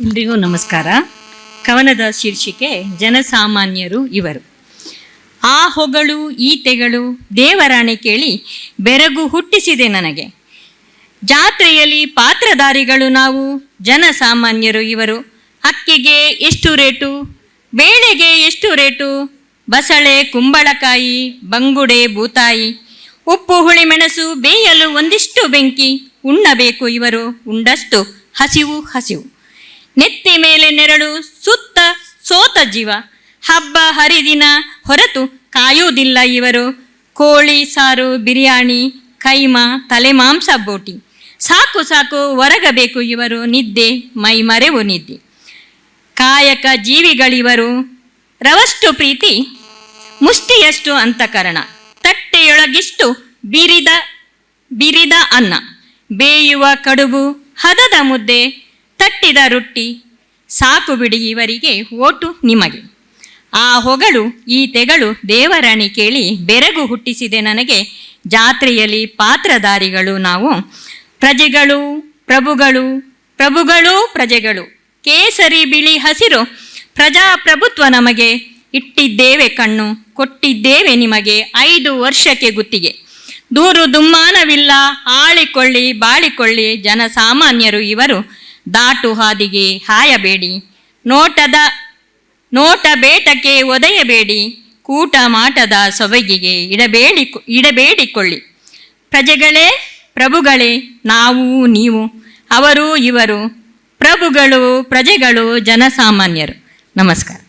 ಎಲ್ರಿಗೂ ನಮಸ್ಕಾರ. ಕವನದ ಶೀರ್ಷಿಕೆ ಜನಸಾಮಾನ್ಯರು ಇವರು. ಆ ಹೊಗಳು ಈ ತೆಗಳು ದೇವರಾಣೆ ಕೇಳಿ ಬೆರಗು ಹುಟ್ಟಿಸಿದೆ ನನಗೆ. ಜಾತ್ರೆಯಲ್ಲಿ ಪಾತ್ರಧಾರಿಗಳು ನಾವು, ಜನಸಾಮಾನ್ಯರು ಇವರು. ಅಕ್ಕಿಗೆ ಎಷ್ಟು ರೇಟು, ಬೇಳೆಗೆ ಎಷ್ಟು ರೇಟು, ಬಸಳೆ, ಕುಂಬಳಕಾಯಿ, ಬಂಗುಡೆ, ಬೂತಾಯಿ. ಉಪ್ಪು, ಹುಳಿ, ಮೆಣಸು, ಬೇಯಲು ಒಂದಿಷ್ಟು ಬೆಂಕಿ, ಉಣ್ಣಬೇಕು ಇವರು. ಉಂಡಷ್ಟು ಹಸಿವು ಹಸಿವು. ನೆತ್ತಿ ಮೇಲೆ ನೆರಳು ಸುತ್ತ ಸೋತ ಜೀವ. ಹಬ್ಬ ಹರಿದಿನ ಹೊರತು ಕಾಯುವುದಿಲ್ಲ ಇವರು. ಕೋಳಿ, ಸಾರು, ಬಿರಿಯಾನಿ, ಕೈಮಾ ತಲೆಮಾಂಸ ಬೋಟಿ. ಸಾಕು ಸಾಕು ಹೊರಗಬೇಕು ಇವರು ನಿದ್ದೆ ಮೈ ಮರೆವು ನಿದ್ದೆ. ಕಾಯಕ ಜೀವಿಗಳಿವರು ರವಷ್ಟು ಪ್ರೀತಿ, ಮುಷ್ಟಿಯಷ್ಟು ಅಂತಃಕರಣ. ತಟ್ಟೆಯೊಳಗಿಷ್ಟು ಬಿರಿದ ಬಿರಿದ ಅನ್ನ. ಬೇಯುವ ಕಡುಬು ಹದದ ಮುದ್ದೆ ತಟ್ಟಿದ ರೊಟ್ಟಿ. ಸಾಕು ಬಿಡಿ ಇವರಿಗೆ, ಓಟು ನಿಮಗೆ. ಆ ಹೊಗಳು, ಈ ತೆಗಳು ದೇವರಾಣಿ ಕೇಳಿ ಬೆರಗು ಹುಟ್ಟಿಸಿದೆ ನನಗೆ. ಜಾತ್ರೆಯಲ್ಲಿ ಪಾತ್ರಧಾರಿಗಳು ನಾವು. ಪ್ರಜೆಗಳು, ಪ್ರಭುಗಳು ಪ್ರಭುಗಳು ಪ್ರಜೆಗಳು. ಕೇಸರಿ ಬಿಳಿ ಹಸಿರು, ಪ್ರಜಾಪ್ರಭುತ್ವ ನಮಗೆ. ಇಟ್ಟಿದ್ದೇವೆ ಕಣ್ಣು, ಕೊಟ್ಟಿದ್ದೇವೆ ನಿಮಗೆ. ಐದು ವರ್ಷಕ್ಕೆ ಗುತ್ತಿಗೆ. ದೂರು ದುಮ್ಮಾನವಿಲ್ಲ, ಆಳಿಕೊಳ್ಳಿ, ಬಾಳಿಕೊಳ್ಳಿ, ಜನಸಾಮಾನ್ಯರು ಇವರು. ದಾಟು ಹಾದಿಗೆ ಹಾಯಬೇಡಿ. ನೋಟದ, ನೋಟ ಬೇಟಕ್ಕೆ ಒದೆಯಬೇಡಿ. ಕೂಟ ಮಾಟದ ಸೊಬಗಿಗೆ ಇಡಬೇಡಿ, ಇಡಬೇಡಿಕೊಳ್ಳಿ. ಪ್ರಜೆಗಳೇ, ಪ್ರಭುಗಳೇ, ನಾವು ನೀವು, ಅವರು ಇವರು, ಪ್ರಭುಗಳು, ಪ್ರಜೆಗಳು, ಜನಸಾಮಾನ್ಯರು. ನಮಸ್ಕಾರ.